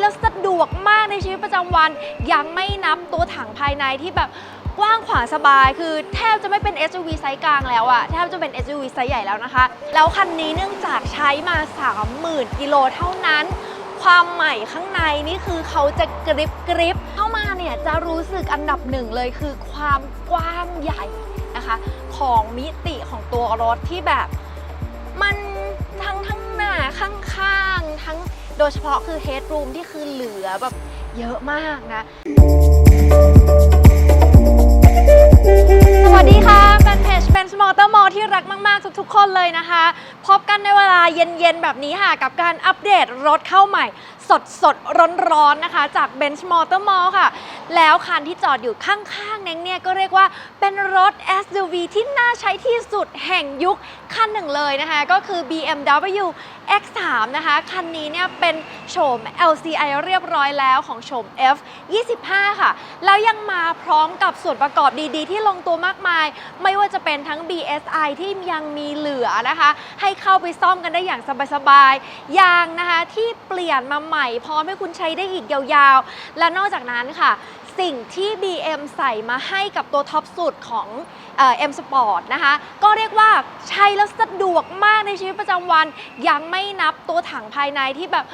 แล้วสะดวกมากในชีวิตประจำวัน ยังไม่นับตัวถังภายในที่แบบกว้างขวางสบาย คือแทบจะไม่เป็น SUV ไซส์กลางแล้วอะแทบจะเป็น SUV ไซส์ใหญ่แล้วนะคะ แล้วคันนี้เนื่องจากใช้มา 30,000กิโลเท่านั้น ความใหม่ข้างในนี่คือเขาจะกริบกริบเข้ามาเนี่ยจะรู้สึกอันดับหนึ่งเลยคือความกว้างใหญ่นะคะของมิติของตัวรถที่แบบมันทั้งทั้งหน้าข้างๆทั้ง โดยเฉพาะคือเฮดรูมที่คือเหลือแบบเยอะมากนะ สวัสดีค่ะแฟนเพจเป็นสมอเตอร์มอที่รักมาก ๆ ทุก ๆ คนเลยนะคะ พบกันในเวลาเย็น ๆ แบบนี้ค่ะ กับการอัปเดตรถเข้าใหม่สดสดร้อนๆนะคะ จาก Bench Motor Mall ค่ะ แล้วคันที่จอดอยู่ข้างๆเน้งเนี่ยก็เรียกว่าเป็นรถ SUV ที่น่าใช้ที่สุดแห่งยุคคันหนึ่งเลยนะคะ ก็คือ BMW X3 นะคะ คันนี้เนี่ยเป็นโฉม LCI เรียบร้อยแล้วของโฉม F 25 ค่ะ แล้วยังมาพร้อมกับส่วนประกอบดีๆ ที่ลงตัวมากมาย ไม่ว่าจะเป็นทั้ง BSI ที่ยังมีเหลือนะคะ ให้เข้าไปซ่อมกันได้อย่างสบายๆยางนะคะที่เปลี่ยนมาใหม่พร้อมให้คุณใช้ได้อีกยาวๆ และนอกจากนั้นค่ะ สิ่งที่ BM ใส่มาให้กับตัวท็อปสุดของเอ่อ M Sport นะคะ ก็เรียกว่าใช้แล้วสะดวกมากในชีวิตประจำวัน ยังไม่นับตัวถังภายในที่แบบ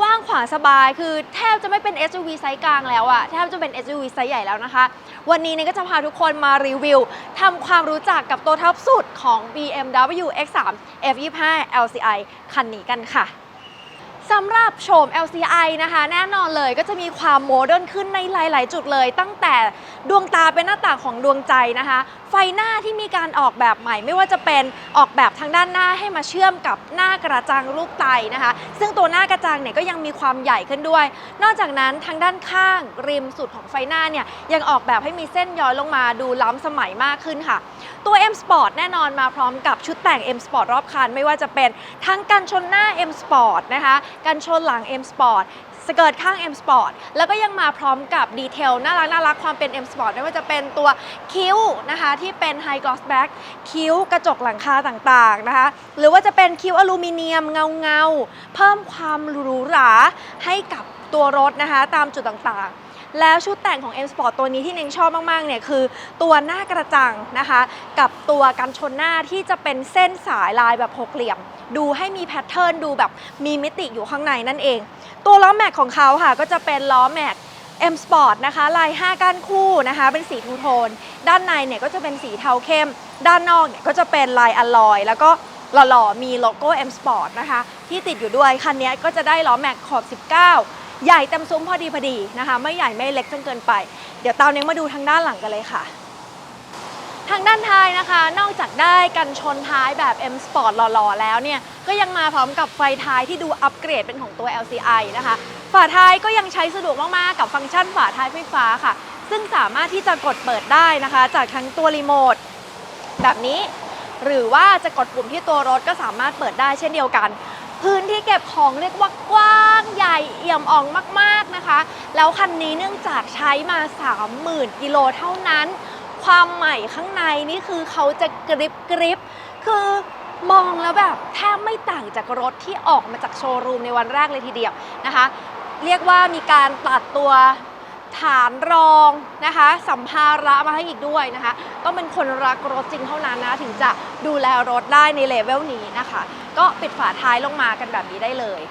กว้างขวางสบายคือแทบจะไม่เป็น SUV ไซส์กลางแล้วอะแทบจะเป็น SUV ไซส์ใหญ่แล้วนะคะ วันนี้เนี่ยก็จะพาทุกคนมารีวิวทำความรู้จักกับตัวท็อปสุดของ BMW X3 F25 LCI คันนี้กันค่ะ สำหรับโฉม LCI นะคะ แน่นอนเลยก็จะมีความโมเดิร์นขึ้นในหลาย ๆ จุดเลย ตั้งแต่ดวงตาเป็นหน้าต่างของดวงใจนะคะ ไฟหน้าที่มีการออกแบบใหม่ ไม่ว่าจะเป็นออกแบบทางด้านหน้าให้มาเชื่อมกับหน้ากระจังรูปไตนะคะ ซึ่งตัวหน้ากระจังเนี่ยก็ยังมีความใหญ่ขึ้นด้วย นอกจากนั้นทางด้านข้างริมสุดของไฟหน้าเนี่ยยังออกแบบให้มีเส้นย้อยลงมาดูล้ำสมัยมากขึ้นค่ะ ตัว M Sport แน่นอนมาพร้อมกับชุดแต่ง M Sport รอบคัน ไม่ว่าจะเป็นทั้งกันชนหน้า M Sport นะคะ กันชนหลัง M Sport สเกิร์ตข้าง M Sport แล้วก็ยังมาพร้อมกับดีเทลน่ารักน่ารักความเป็น M Sport ไม่ว่าจะเป็นตัวคิ้วนะคะที่เป็นไฮกลอสแบ็กคิ้วกระจกหลังคาต่างๆนะคะ หรือว่าจะเป็นคิ้วอลูมิเนียมเงาเงาๆเพิ่มความหรูหราให้กับตัวรถนะคะ ตามจุดต่างๆ แล้วชุดแต่งของ M Sport ตัวนี้ที่เน่งชอบมากๆเนี่ยคือ ตัวหน้ากระจังนะคะ กับตัวกันชนหน้าที่จะเป็นเส้นสายลายแบบหกเหลี่ยม ดูให้มีแพทเทิร์นดูแบบมีมิติอยู่ข้างในนั่นเอง ตัวล้อแม็กของเขาค่ะก็จะเป็นล้อแม็ก M Sport นะคะ ลาย 5 ก้านคู่นะคะ เป็นสีทูโทน ด้านในเนี่ยก็จะเป็นสีเทาเข้ม ด้านนอกเนี่ยก็จะเป็นลายอลลอย แล้วก็หล่อๆ มีโลโก้ M Sport นะคะ ที่ติดอยู่ด้วย คันนี้ก็จะได้ล้อแม็กขอบ 19 ใหญ่เต็มซุ้มพอดีพอดีนะคะ ไม่ใหญ่ไม่เล็กจนเกินไป เดี๋ยวตอนนี้มาดูทางด้านหลังกันเลยค่ะ ทางด้านท้ายนะคะ นอกจากได้กันชนท้ายแบบ M Sport หล่อๆ แล้วเนี่ย ก็ยังมาพร้อมกับไฟท้ายที่ดูอัปเกรดเป็นของตัว LCI นะคะ ฝาท้ายก็ยังใช้สะดวกมาก ๆ กับฟังก์ชันฝาท้ายไฟฟ้าค่ะ ซึ่งสามารถที่จะกดเปิดได้นะคะ จากทั้งตัวรีโมทแบบนี้หรือว่าจะกดปุ่มที่ตัวรถก็สามารถเปิดได้เช่นเดียวกัน พื้นที่เก็บของเรียกว่ากว้างใหญ่เอี่ยมอ่องมากๆนะคะ แล้วคันนี้เนื่องจากใช้มา 30,000กิโลเท่านั้น ความใหม่ข้างในนี่คือเขาจะกริบกริบคือมองแล้วแบบแทบไม่ต่างจากรถที่ออกมาจากโชว์รูมในวันแรกเลยทีเดียวนะคะ เรียกว่ามีการตัดตัว ฐานรองนะคะสัมภาระมาให้อีกด้วยนะคะก็เป็นคนรักรถจริงเท่านั้นนะ ถึงจะดูแลรถได้ในเลเวลนี้นะคะ ก็ปิดฝาท้ายลงมากันแบบนี้ได้เลย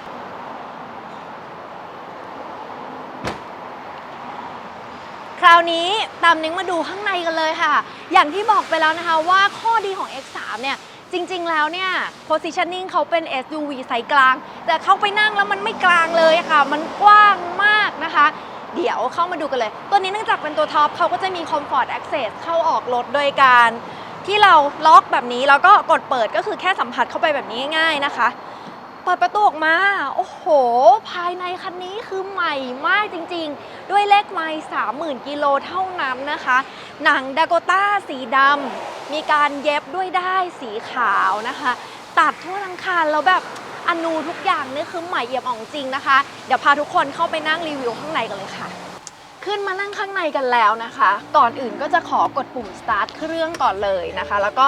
คราวนี้ตามนิ้งมาดูข้างในกันเลยค่ะ อย่างที่บอกไปแล้วนะคะว่าข้อดีของ X3 เนี่ยจริง ๆ แล้วเนี่ย positioning เขาเป็น SUV ไซส์กลาง แต่เข้าไปนั่งแล้วมันไม่กลางเลยค่ะ มันกว้างมากนะคะ เดี๋ยวเข้ามาดูกันเลย ตัวนี้เนื่องจากเป็นตัวท็อปเขาก็จะมี Comfort Access เข้าออกรถโดยการที่เราล็อกแบบนี้ แล้วก็กดเปิดก็คือแค่สัมผัสเข้าไปแบบนี้ง่ายๆนะคะ เปิดประตูออกมา โอ้โห ภายในคันนี้คือใหม่มากจริงๆ ด้วยเลขไมล์30,000 กิโลเท่านั้นนะคะ หนังดากต้าสีดำมีการเย็บด้วยได้ายสีขาวนะคะ ตัดทั่วทั้งคันแล้วแบบ อนูทุกอย่างนี่คือใหม่เอี่ยมอ่องจริงนะคะ เดี๋ยวพาทุกคนเข้าไปนั่งรีวิวข้างในกันเลยค่ะ ขึ้นมานั่งข้างในกันแล้วนะคะ ก่อนอื่นก็จะขอกดปุ่ม start เครื่องก่อนเลยนะคะ แล้วก็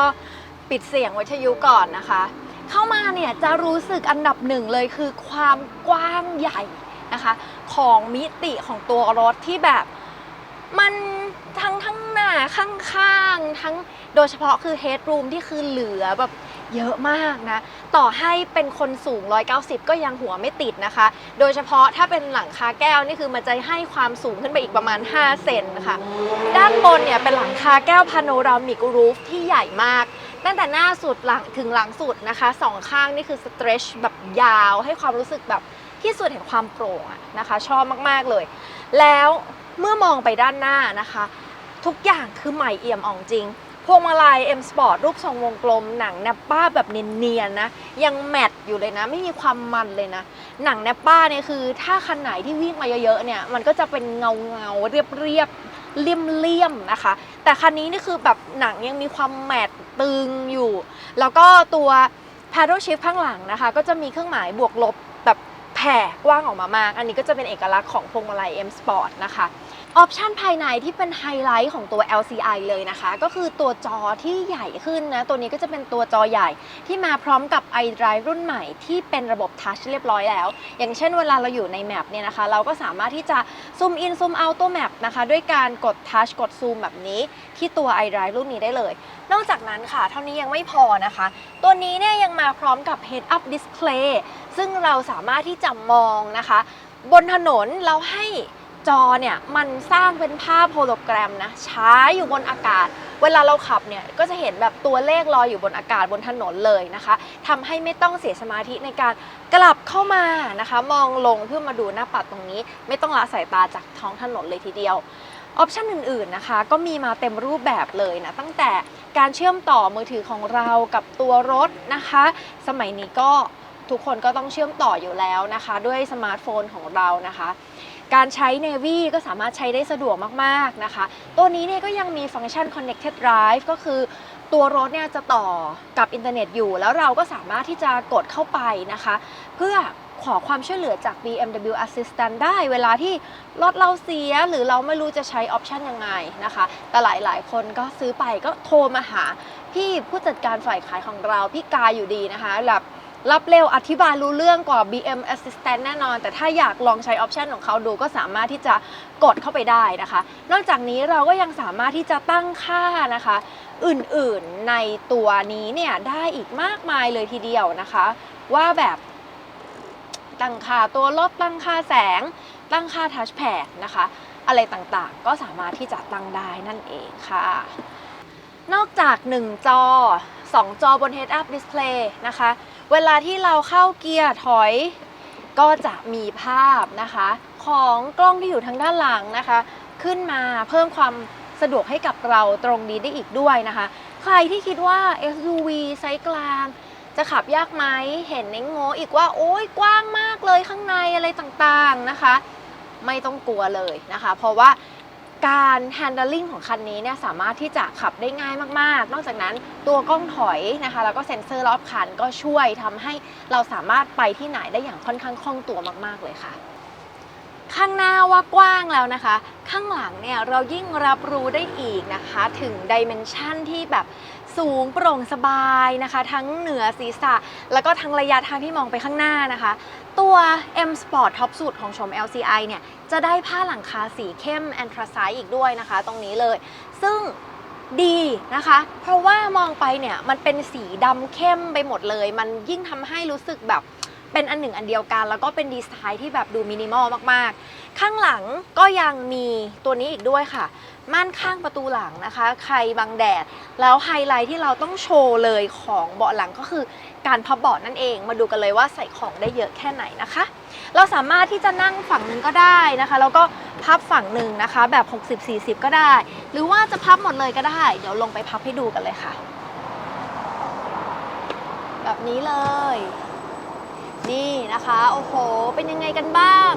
ปิดเสียงวิทยุก่อนนะคะ เข้ามาเนี่ยจะรู้สึกอันดับหนึ่งเลยคือความกว้างใหญ่นะคะ ของมิติของตัวรถที่แบบมันทั้งทั้งหน้าข้างๆทั้งโดยเฉพาะคือเฮดรูมที่คือเหลือแบบ เยอะมากนะ ต่อให้เป็นคนสูง 190 ก็ยังหัวไม่ติดนะคะ โดยเฉพาะถ้าเป็นหลังคาแก้วนี่คือมันจะให้ความสูงขึ้นไปอีกประมาณ 5 เซนนะคะด้านบนเนี่ยเป็นหลังคาแก้วพาโนรามิกรูฟที่ใหญ่มาก ตั้งแต่หน้าสุดหลังถึงหลังสุดนะคะสองข้างนี่คือสเตรชแบบยาวให้ความรู้สึกแบบที่สุดแห่งความโปร่งนะคะ ชอบมากๆเลย แล้วเมื่อมองไปด้านหน้านะคะ ทุกอย่างคือใหม่เอี่ยมอ่องจริง พวงมาลัย M Sport รูปทรงวงกลม หนังแนปป้าแบบเนียนๆนะ ยังแมตต์อยู่เลยนะ ไม่มีความมันเลยนะ หนังแนปป้าเนี่ยคือ ถ้าคันไหนที่วิ่งมาเยอะๆเนี่ย มันก็จะเป็นเงาเงาๆเรียบๆเลี่ยมๆนะคะ แต่คันนี้นี่คือแบบหนังยังมีความแมตต์ตึงอยู่ แล้วก็ตัว paddle shift ข้างหลังนะคะ ก็จะมีเครื่องหมายบวกลบแบบแผ่กว้างออกมามาก อันนี้ก็จะเป็นเอกลักษณ์ของพวงมาลัย M Sport นะคะ ออปชันภายในที่เป็นไฮไลท์ของตัว LCI เลยนะคะ ก็คือตัวจอที่ใหญ่ขึ้นนะ ตัวนี้ก็จะเป็นตัวจอใหญ่ที่มาพร้อมกับ iDrive รุ่นใหม่ที่เป็นระบบ Touch เรียบร้อยแล้ว อย่างเช่นเวลาเราอยู่ในแมปเนี่ยนะคะ เราก็สามารถที่จะซูมอินซูมเอาตัวแมปนะคะ ด้วยการกด Touch กดซูมแบบนี้ ที่ตัว iDrive รุ่นนี้ได้เลย นอกจากนั้นค่ะ เท่านี้ยังไม่พอนะคะ ตัวนี้เนี่ยยังมาพร้อมกับ Head Up Display ซึ่งเราสามารถที่จะมองนะคะ บนถนนเราให้ จอเนี่ยมันสร้างเป็นภาพโฮโลแกรมนะช้อยู่บนอากาศ เวลาเราขับเนี่ยก็จะเห็นแบบตัวเลขลอยอยู่บนอากาศบนถนนเลยนะคะทำให้ไม่ต้องเสียสมาธิในการกลับเข้ามานะคะ มองลงเพื่อมาดูหน้าปัดตรงนี้ ไม่ต้องละสายตาจากท้องถนนเลยทีเดียวออปชันอื่นๆนะคะ ก็มีมาเต็มรูปแบบเลยนะ ตั้งแต่การเชื่อมต่อมือถือของเรากับตัวรถนะคะ สมัยนี้ก็ทุกคนก็ต้องเชื่อมต่ออยู่แล้วนะคะ ด้วยสมาร์ทโฟนของเรานะคะ การใช้ Navy ก็สามารถใช้ได้สะดวกมากๆนะคะ ตัวนี้เนี่ยก็ยังมีฟังก์ชัน Connected Drive ก็คือตัวรถเนี่ยจะต่อกับอินเทอร์เน็ตอยู่ แล้วเราก็สามารถที่จะกดเข้าไปนะคะ เพื่อขอความช่วยเหลือจาก BMW Assistant ได้เวลาที่รถเราเสียหรือเราไม่รู้จะใช้ออปชันยังไงนะคะ แต่หลายๆ คนก็ซื้อไปก็โทรมาหา พี่ผู้จัดการฝ่ายขายของเรา พี่กายอยู่ดีนะคะแบบ รับเร็วอธิบายรู้เรื่องกว่า BM Assistant แน่นอน แต่ถ้าอยากลองใช้ออปชันของเขาดูก็สามารถที่จะกดเข้าไปได้นะคะ นอกจากนี้เราก็ยังสามารถที่จะตั้งค่านะคะ อื่นๆในตัวนี้เนี่ยได้อีกมากมายเลยทีเดียวนะคะ ว่าแบบตั้งค่าตัวลดตั้งค่าแสง ตั้งค่าทัชแพดนะคะ อะไรต่างๆ ก็สามารถที่จะตั้งได้นั่นเองค่ะ นอกจาก 1 จอ 2 จอบน Head Up Display นะคะ เวลาที่เราเข้าเกียร์ถอยก็จะมีภาพนะคะ ของกล้องที่อยู่ทางด้านหลังนะคะ ขึ้นมาเพิ่มความสะดวกให้กับเราตรงนี้ได้อีกด้วยนะคะ ใครที่คิดว่า SUV ไซส์กลางจะขับยากไหมเห็นในโงอีกว่าโอ้ยกว้างมากเลยข้างในอะไรต่างๆนะคะ ไม่ต้องกลัวเลยนะคะ เพราะว่า การ handling ของคันนี้เนี่ยสามารถที่จะขับได้ง่ายมากๆ นอกจากนั้นตัวกล้องถอยนะคะ แล้วก็เซ็นเซอร์รอบคันก็ช่วยทำให้เราสามารถไปที่ไหนได้อย่างค่อนข้างคล่องตัวมากๆเลยค่ะ ข้างหน้าว่ากว้างแล้วนะคะ ข้างหลังเนี่ยเรายิ่งรับรู้ได้อีกนะคะ ถึงดิเมนชันที่แบบ สูงโปร่งสบายนะคะ ทั้งเหนือศีรษะ แล้วก็ทั้งระยะทางที่มองไปข้างหน้านะคะ ตัว M Sport ท็อปสุดของชม LCI เนี่ย จะได้ผ้าหลังคาสีเข้มแอนทราไซด์อีกด้วยนะคะ ตรงนี้เลย ซึ่งดีนะคะ เพราะว่ามองไปเนี่ย มันเป็นสีดำเข้มไปหมดเลย มันยิ่งทำให้รู้สึกแบบ เป็นอันหนึ่งอันเดียวกัน แล้วก็เป็นดีไซน์ที่แบบดูมินิมอลมากๆ ข้างหลังก็ยังมีตัวนี้อีกด้วยค่ะ ม่านข้างประตูหลังนะคะ ใครบังแดด แล้วไฮไลท์ที่เราต้องโชว์เลยของเบาะหลังก็คือการพับเบาะนั่นเอง มาดูกันเลยว่าใส่ของได้เยอะแค่ไหนนะคะ เราสามารถที่จะนั่งฝั่งหนึ่งก็ได้นะคะ แล้วก็พับฝั่งหนึ่งนะคะ แบบ 60-40 ก็ได้ หรือว่าจะพับหมดเลยก็ได้ เดี๋ยวลงไปพับให้ดูกันเลยค่ะ แบบนี้เลย นี่นะคะ โอ้โห เป็นยังไงกันบ้าง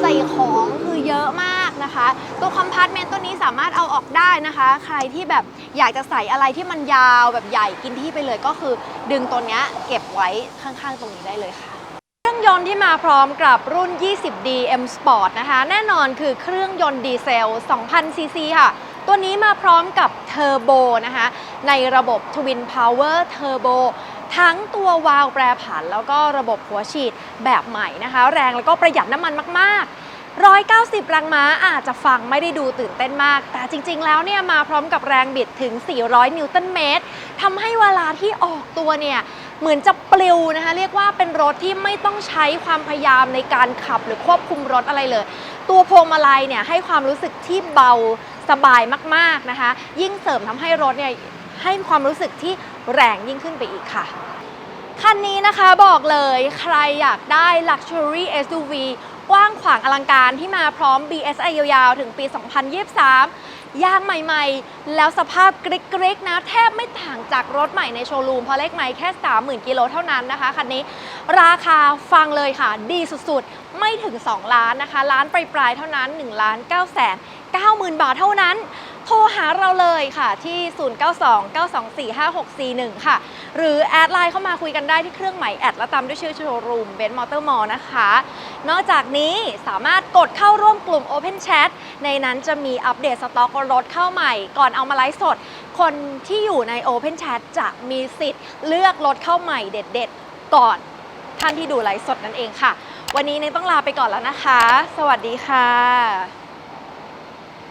ใส่ของคือเยอะมากนะคะ ตัวคอมพาร์ตเมนต์ตัวนี้สามารถเอาออกได้นะคะ ใครที่แบบอยากจะใส่อะไรที่มันยาวแบบใหญ่กินที่ไปเลยก็คือดึงตัวเนี้ยเก็บไว้ข้างๆ ตรงนี้ได้เลยค่ะเครื่องยนต์ที่มาพร้อมกับรุ่น 20D M Sport นะคะ แน่นอนคือเครื่องยนต์ดีเซล 2,000ซีซีค่ะ ตัวนี้มาพร้อมกับเทอร์โบนะคะ ในระบบ Twin Power Turbo ทั้งตัววาล์วแปรผัน แล้วก็ระบบหัวฉีดแบบใหม่นะคะ แรงแล้วก็ประหยัดน้ำมันมาก ๆ190 แรงม้าอาจจะฟังไม่ได้ดูตื่นเต้นมาก แต่จริงๆ แล้วเนี่ยมาพร้อมกับแรงบิดถึง 400 นิวตันเมตรทำให้เวลาที่ออกตัวเนี่ย เหมือนจะปลิวนะคะ เรียกว่าเป็นรถที่ไม่ต้องใช้ความพยายามในการขับหรือควบคุมรถอะไรเลย ตัวพวงมาลัยเนี่ยให้ความรู้สึกที่เบาสบายมากๆนะคะ ยิ่งเสริมทำให้รถเนี่ย ให้ความรู้สึกที่แรงยิ่งขึ้นไปอีกค่ะ คันนี้นะคะบอกเลยใครอยากได้ Luxury SUV กว้างขวางอลังการที่มาพร้อม BSI ยาวๆ ถึงปี 2023 ยางใหม่ๆ แล้วสภาพกริกๆนะ แทบไม่ต่างจากรถใหม่ในโชว์รูม เพราะเลขไมล์แค่ 30,000 กิโลเท่านั้นนะคะ คันนี้ราคาฟังเลยค่ะ ดีสุดๆ ไม่ถึง 2 ล้านนะคะ ล้านปลายๆ เท่านั้น 1 ล้าน9แสน90,000 บาทเท่านั้น โทรหาเราเลยค่ะที่ 0929245641 ค่ะ หรือแอดไลน์เข้ามาคุยกันได้ที่เครื่องหมายแอดและตามด้วยชื่อโชว์รูมเบนซ์มอเตอร์มอลนะคะ นอกจากนี้สามารถกดเข้าร่วมกลุ่ม Open Chat ในนั้นจะมีอัปเดตสต็อกรถเข้าใหม่ ก่อนเอามาไลฟ์สด คนที่อยู่ใน Open Chat จะมีสิทธิ์เลือกรถเข้าใหม่เด็ดๆ ก่อนท่านที่ดูไลฟ์สดนั่นเองค่ะ วันนี้เนยต้องลาไปก่อนแล้วนะคะ สวัสดีค่ะ